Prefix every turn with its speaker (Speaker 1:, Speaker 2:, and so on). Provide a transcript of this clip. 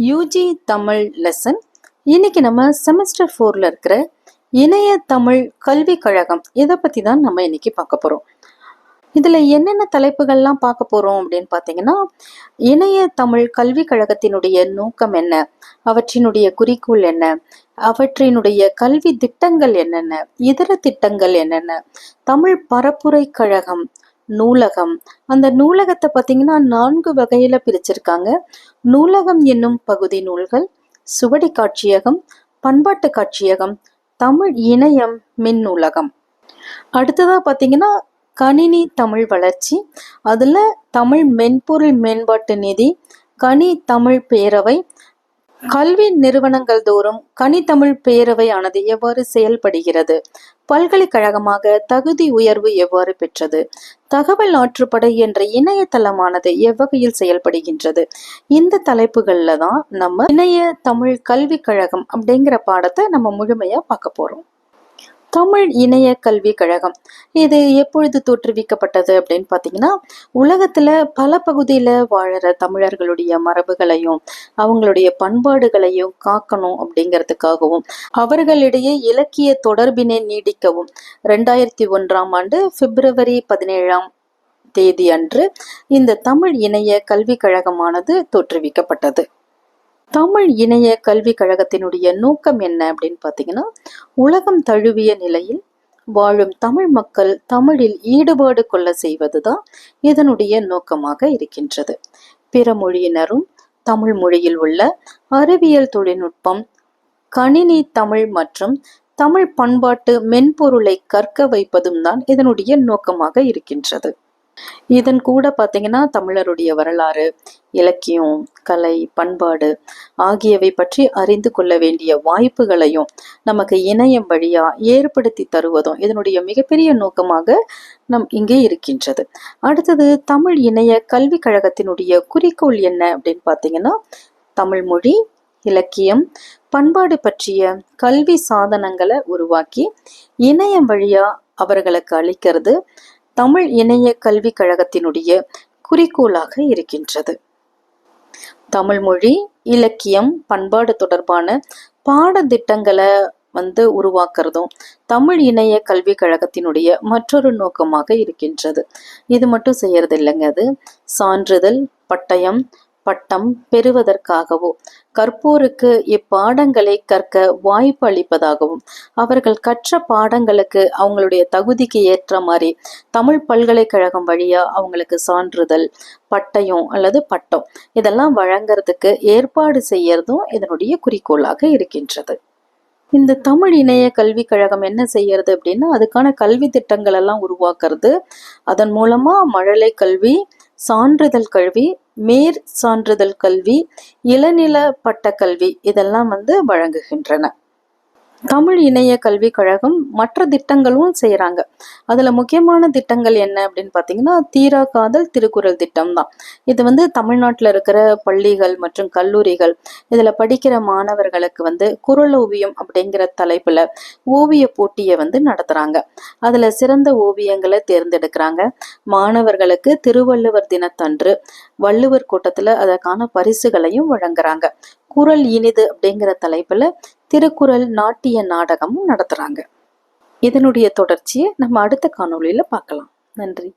Speaker 1: UG Tamil lesson இன்னைக்கு நம்ம semester ஃபோரில் இருக்கிற இணைய தமிழ் கல்வி கழகம் இதை பற்றி தான் நம்ம இன்னைக்கு பார்க்க போகிறோம் இதில் என்னென்ன தலைப்புகள்லாம் பார்க்க போகிறோம் அப்படின்னு பார்த்தீங்கன்னா இணைய தமிழ் கல்விக் கழகத்தினுடைய நோக்கம் என்ன? அவற்றினுடைய குறிக்கோள் என்ன? அவற்றினுடைய கல்வி திட்டங்கள் என்னென்ன? இதர திட்டங்கள் என்னென்ன? தமிழ் பரப்புரை கழகம் நூலகம். அந்த நூலகத்தை பார்த்தீங்கன்னா நான்கு வகையில பிரிச்சிருக்காங்க. நூலகம் என்னும் பகுதி நூல்கள் சுவடி காட்சியகம் பண்பாட்டு காட்சியகம் தமிழ் இணையம் மின் நூலகம். அடுத்ததா பார்த்தீங்கன்னா கணினி தமிழ் வளர்ச்சி அதுல தமிழ் மென்பொருள் மேம்பாட்டு நிதி கனி தமிழ் பேரவை கல்வி நிறுவனங்கள் தோறும் கனித்தமிழ் பேரவையானது எவ்வாறு செயல்படுகிறது? பல்கலைக்கழகமாக தகுதி உயர்வு எவ்வாறு பெற்றது? தகவல் ஆற்றுப்படை என்ற இணையதளமானது எவ்வகையில் செயல்படுகின்றது? இந்த தலைப்புகளில் தான் நம்ம இணைய தமிழ் கல்விக் கழகம் அப்படிங்கிற பாடத்தை நம்ம முழுமையா பார்க்க போறோம். தமிழ் இணைய கல்விக் கழகம். இது எப்பொழுது தோற்றுவிக்கப்பட்டது அப்படின்னு பார்த்தீங்கன்னா உலகத்தில் பல பகுதியில் வாழற தமிழர்களுடைய மரபுகளையும் அவங்களுடைய பண்பாடுகளையும் காக்கணும் அப்படிங்கிறதுக்காகவும் அவர்களிடையே இலக்கிய தொடர்பினை நீடிக்கவும் ரெண்டாயிரத்தி ஒன்றாம் ஆண்டு பிப்ரவரி பதினேழாம் தேதி அன்று இந்த தமிழ் இணைய கல்விக் கழகமானது தோற்றுவிக்கப்பட்டது. தமிழ் இணைய கல்விக் கழகத்தினுடைய நோக்கம் என்ன அப்படின்னு பார்த்தீங்கன்னா உலகம் தழுவிய நிலையில் வாழும் தமிழ் மக்கள் தமிழில் ஈடுபாடு கொள்ள செய்வதுதான் இதனுடைய நோக்கமாக இருக்கின்றது. பிற மொழியினரும் தமிழ் மொழியில் உள்ள அறிவியல் தொழில்நுட்பம் கணினி தமிழ் மற்றும் தமிழ் பண்பாட்டு மென்பொருளை கற்க வைப்பதும் தான் இதனுடைய நோக்கமாக இருக்கின்றது. இதன் கூட பார்த்தீங்கன்னா தமிழருடைய வரலாறு இலக்கியம் கலை பண்பாடு ஆகியவை பற்றி அறிந்து கொள்ள வேண்டிய வாய்ப்புகளையும் நமக்கு இணையம் வழியா ஏற்படுத்தி தருவதும் இதனுடைய மிகப்பெரிய நோக்கமாக நம் இங்கே இருக்கின்றது. அடுத்தது தமிழ் இணைய கல்விக் கழகத்தினுடைய குறிக்கோள் என்ன அப்படின்னு பார்த்தீங்கன்னா தமிழ் மொழி இலக்கியம் பண்பாடு பற்றிய கல்வி சாதனங்களை உருவாக்கி இணையம் வழியா அவர்களுக்கு அளிக்கிறது தமிழ் இணைய கல்விக் கழகத்தினுடைய குறிக்கோளாக இருக்கின்றது. தமிழ் மொழி இலக்கியம் பண்பாடு தொடர்பான பாடத்திட்டங்களை வந்து உருவாக்குறதும் தமிழ் இணைய கல்விக் கழகத்தினுடைய மற்றொரு நோக்கமாக இருக்கின்றது. இது மட்டும் செய்யறது இல்லைங்க அது சான்றிதழ் பட்டயம் பட்டம் பெறுவதற்காகவோ கற்போருக்கு இப்பாடங்களை கற்க வாய்ப்பு அளிப்பதாகவும் அவர்கள் கற்ற பாடங்களுக்கு அவங்களுடைய தகுதிக்கு ஏற்ற மாதிரி தமிழ் பல்கலைக்கழகம் வழியா அவங்களுக்கு சான்றிதழ் பட்டயம் அல்லது பட்டம் இதெல்லாம் வழங்குறதுக்கு ஏற்பாடு செய்யறதும் இதனுடைய குறிக்கோளாக இருக்கின்றது. இந்த தமிழ் இணைய கல்விக் கழகம் என்ன செய்யறது அப்படின்னா அதுக்கான கல்வி திட்டங்கள் எல்லாம் உருவாக்குறது அதன் மூலமா மழலை கல்வி சான்றிதழ் கல்வி மேற் சான்றிதழ் கல்வி இளநில பட்ட கல்வி இதெல்லாம் வந்து வழங்குகின்றன. தமிழ் இணைய கல்விக் கழகம் மற்ற திட்டங்களும் செய்கிறாங்க அதில் முக்கியமான திட்டங்கள் என்ன அப்படின்னு பார்த்தீங்கன்னா தீரா காதல் திருக்குறள் திட்டம் தான். இது வந்து தமிழ்நாட்டில் இருக்கிற பள்ளிகள் மற்றும் கல்லூரிகள் இதில் படிக்கிற மாணவர்களுக்கு வந்து குரல் ஓவியம் அப்படிங்கிற தலைப்பில் ஓவிய போட்டியை வந்து நடத்துகிறாங்க அதில் சிறந்த ஓவியங்களை தேர்ந்தெடுக்கிறாங்க. மாணவர்களுக்கு திருவள்ளுவர் தினத்தன்று வள்ளுவர் கூட்டத்தில் அதற்கான பரிசுகளையும் வழங்குறாங்க. குரல் இனிது அப்படிங்கிற தலைப்புல திருக்குறள் நாட்டிய நாடகமும் நடத்துறாங்க. இதனுடைய தொடர்ச்சியை நம்ம அடுத்த காணொளியில பார்க்கலாம். நன்றி.